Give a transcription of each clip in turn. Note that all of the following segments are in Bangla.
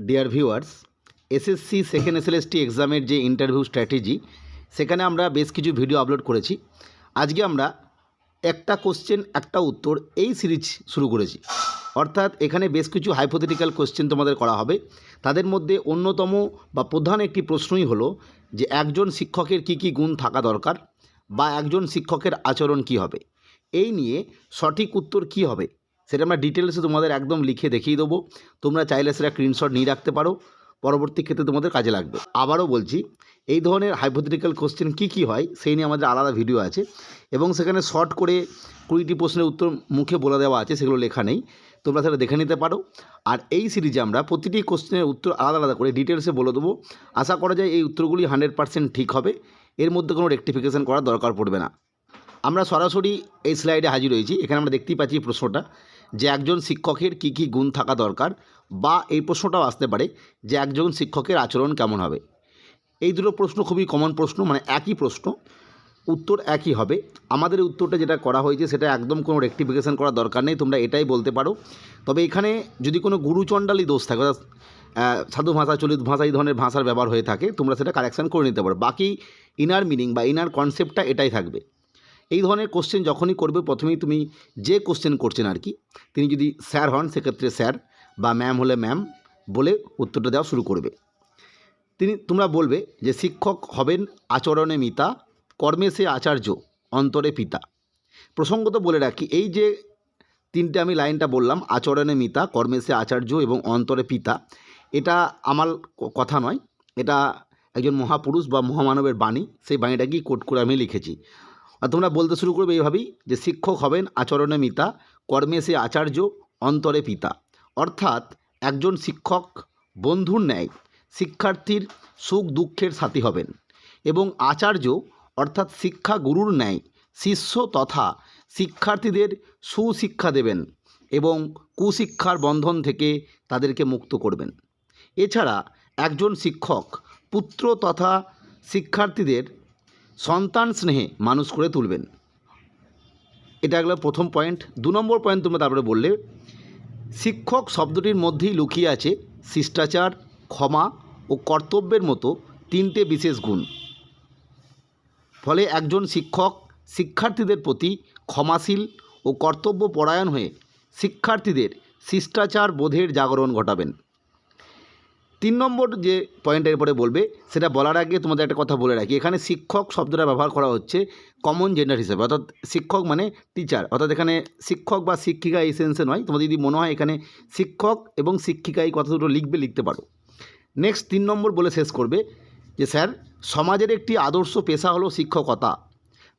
Dear viewers SSC second SLST এক্সামের যে ইন্টারভিউ স্ট্র্যাটেজি সেখানে আমরা বেশ কিছু ভিডিও আপলোড করেছি। আজকে আমরা একটা কোশ্চেন একটা উত্তর এই সিরিজ শুরু করেছি। অর্থাৎ এখানে বেশ কিছু হাইপোথেটিক্যাল কোশ্চেন তোমাদের করা হবে। তাদের মধ্যে অন্যতম বা প্রধান একটি প্রশ্নই হলো যে একজন শিক্ষকের কি কি গুণ থাকা দরকার বা একজন শিক্ষকের আচরণ কি হবে? এই নিয়ে সঠিক উত্তর কি হবে? সেটা আমরা ডিটেলসে তোমাদের একদম লিখে দেখিয়ে দেবো। তোমরা চাইলে সেটা স্ক্রিনশট নিয়ে রাখতে পারো। পরবর্তী ক্ষেত্রে তোমাদের কাজে লাগবে। আবারও বলছি, এই ধরনের হাইপোথেটিক্যাল কোশ্চেন কী কী হয়, সেই নিয়ে আমাদের আলাদা ভিডিও আছে। এবং সেখানে শর্ট করে কুড়িটি প্রশ্নের উত্তর মুখে বলে দেওয়া আছে, সেগুলো লেখা নেই। তোমরা সেটা দেখে নিতে পারো। আর এই সিরিজে আমরা প্রতিটি কোশ্চেনের উত্তর আলাদা আলাদা করে ডিটেলসে বলে দেবো। আশা করা যায় এই উত্তরগুলি হান্ড্রেড পার্সেন্ট ঠিক হবে। এর মধ্যে কোনো রেকটিফিকেশান করার দরকার পড়বে না। আমরা সরাসরি এই স্লাইডে হাজির হয়েছি। এখানে আমরা দেখতেই পাচ্ছি প্রশ্নটা। যে একজন শিক্ষকের কি কি গুণ থাকা দরকার বা এই প্রশ্নটাও আসতে পারে যে একজন শিক্ষকের আচরণ কেমন হবে। এই দুটো প্রশ্ন খুবই কমন প্রশ্ন মানে একই প্রশ্ন, উত্তর একই হবে। আমাদের উত্তরটা যেটা করা হয়েছে সেটা একদম কোনো রেকটিফিকেশান করার দরকার নেই, তোমরা এটাই বলতে পারো। তবে এখানে যদি কোনো গুরুচণ্ডালি দোষ থাকে, অর্থাৎ সাধু ভাষা, চলিত ভাষা এই ধরনের ভাষার ব্যবহার হয়ে থাকে, তোমরা সেটা কারেকশান করে নিতে পারো। বাকি ইনার মিনিং বা ইনার কনসেপ্টটা এটাই থাকবে। এই ধরনের কোশ্চেন যখনই করবে, প্রথমেই তুমি যে কোশ্চেন করছেন আর কি, তিনি যদি স্যার হন, সেক্ষেত্রে স্যার বা ম্যাম হলে ম্যাম বলে উত্তরটা দেওয়া শুরু করবে। তিনি, তোমরা বলবে যে শিক্ষক হবেন আচরণে মিতা, কর্মে সে আচার্য, অন্তরে পিতা। প্রসঙ্গত বলে রাখি, এই যে তিনটে আমি লাইনটা বললাম, আচরণে মিতা, কর্মে সে আচার্য এবং অন্তরে পিতা, এটা আমার কথা নয়। এটা একজন মহাপুরুষ বা মহামানবের বাণী, সেই বাণীটাকেই কোট করে আমি লিখেছি। আর তোমরা বলতে শুরু করবে এইভাবেই যে শিক্ষক হবেন আচরণে মিতা, কর্মে সে আচার্য, অন্তরে পিতা। অর্থাৎ একজন শিক্ষক বন্ধুর ন্যায় শিক্ষার্থীর সুখ দুঃখের সাথী হবেন এবং আচার্য অর্থাৎ শিক্ষা গুরুর ন্যায় শিষ্য তথা শিক্ষার্থীদের সুশিক্ষা দেবেন এবং কুশিক্ষার বন্ধন থেকে তাদেরকে মুক্ত করবেন। এছাড়া একজন শিক্ষক পুত্র তথা শিক্ষার্থীদের সন্তান স্নেহে মানুষ করে তুলবেন। এটা গেল প্রথম পয়েন্ট দু নম্বর পয়েন্ট তোমরা তারপরে বললে, শিক্ষক শব্দটির মধ্যেই লুকিয়ে আছে শিষ্টাচার, ক্ষমা ও কর্তব্যের মতো তিনটে বিশেষ গুণ। ফলে একজন শিক্ষক শিক্ষার্থীদের প্রতি ক্ষমাশীল ও কর্তব্যপরায়ণ হয়ে শিক্ষার্থীদের শিষ্টাচার বোধের জাগরণ ঘটাবেন। তিন নম্বর যে পয়েন্টের পরে বলবে, সেটা বলার আগে তোমাদের একটা কথা বলে রাখি। এখানে শিক্ষক শব্দটা ব্যবহার করা হচ্ছে কমন জেন্ডার হিসেবে, অর্থাৎ শিক্ষক মানে টিচার অর্থাৎ এখানে শিক্ষক বা শিক্ষিকা এই সেন্সে নয়। তোমাদের যদি মনে হয় এখানে শিক্ষক এবং শিক্ষিকা এই কথা দুটো লিখবে, লিখতে পারো। নেক্সট তিন নম্বর বলে শেষ করবে যে, স্যার, সমাজের একটি আদর্শ পেশা হলো শিক্ষকতা।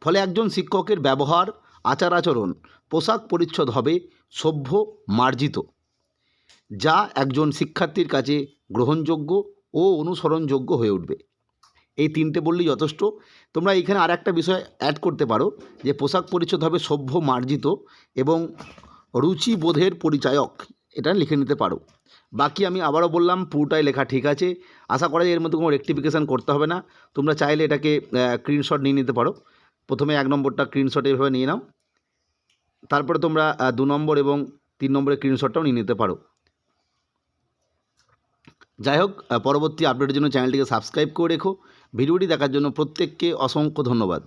ফলে একজন শিক্ষকের ব্যবহার, আচার আচরণ, পোশাক পরিচ্ছদ হবে সভ্য, মার্জিত। যা একজন শিক্ষার্থীর কাছে গ্রহণযোগ্য ও অনুসরণযোগ্য হয়ে উঠবে। এই তিনটে বললেই যথেষ্ট। তোমরা এখানে আর একটা বিষয় অ্যাড করতে পারো যে পোশাক পরিচ্ছদ হবে সভ্য মার্জিত এবং রুচিবোধের পরিচায়ক। এটা লিখে নিতে পারো। বাকি আমি আবারও বললাম, পুরোটাই লেখা ঠিক আছে। আশা করা যায় এর মধ্যে কোনো রেকটিফিকেশান করতে হবে না। তোমরা চাইলে এটাকে স্ক্রিনশট নিয়ে নিতে পারো। প্রথমে এক নম্বরটা স্ক্রিনশট এভাবে নিয়ে নাও। তারপরে তোমরা দু নম্বর এবং তিন নম্বরের স্ক্রিনশটটাও নিয়ে নিতে পারো। যাই হোক পরবর্তী আপডেটের জন্য চ্যানেলটিকে সাবস্ক্রাইব করে রেখো। ভিডিওটি দেখার জন্য প্রত্যেককে অসংখ্য ধন্যবাদ।